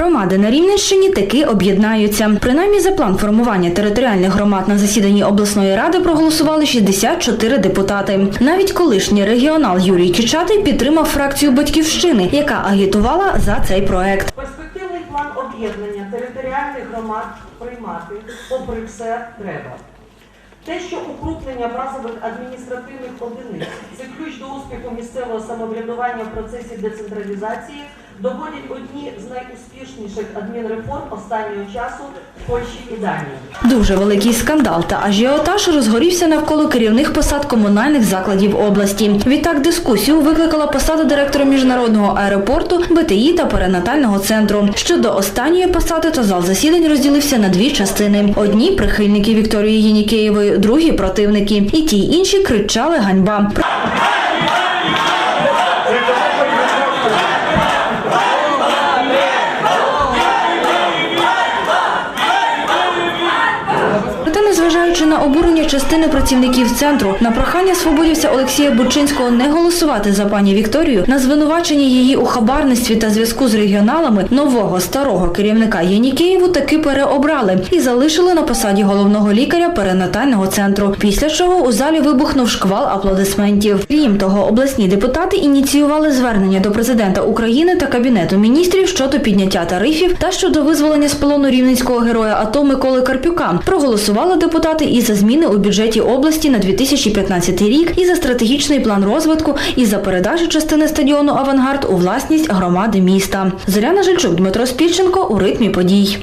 Громади на Рівненщині таки об'єднаються. Принаймні за план формування територіальних громад на засіданні обласної ради проголосували 64 депутати. Навіть колишній регіонал Юрій Чичатий підтримав фракцію батьківщини, яка агітувала за цей проект. Перспективний план об'єднання територіальних громад приймати, попри все, треба. Те, що укрупнення базових адміністративних одиниць це ключ до успіху місцевого самоврядування в процесі децентралізації, доводять одні з найуспішніших адмінреформ останнього часу в Польщі і Данії. Дуже великий скандал та ажіотаж розгорівся навколо керівних посад комунальних закладів області. Відтак дискусію викликала посада директора міжнародного аеропорту, БТІ та перинатального центру. Щодо останньої посади, то зал засідань розділився на дві частини: одні прихильники Вікторії Єнікеєвої, другі противники. І ті інші кричали ганьба. Незважаючи на обурення частини працівників центру, на прохання свободівця Олексія Бурчинського не голосувати за пані Вікторію, на звинувачення її у хабарництві та зв'язку з регіоналами нового старого керівника Єнікеєву таки переобрали і залишили на посаді головного лікаря перинатального центру. Після чого у залі вибухнув шквал аплодисментів. Крім того, обласні депутати ініціювали звернення до президента України та кабінету міністрів щодо підняття тарифів та щодо визволення з полону рівненського героя АТО Миколи Карпюка. Проголосували депутати і за зміни у бюджеті області на 2015 рік, і за стратегічний план розвитку, і за передачу частини стадіону Авангард у власність громади міста. Зоряна Жильчук, Дмитро Спільченко у ритмі подій.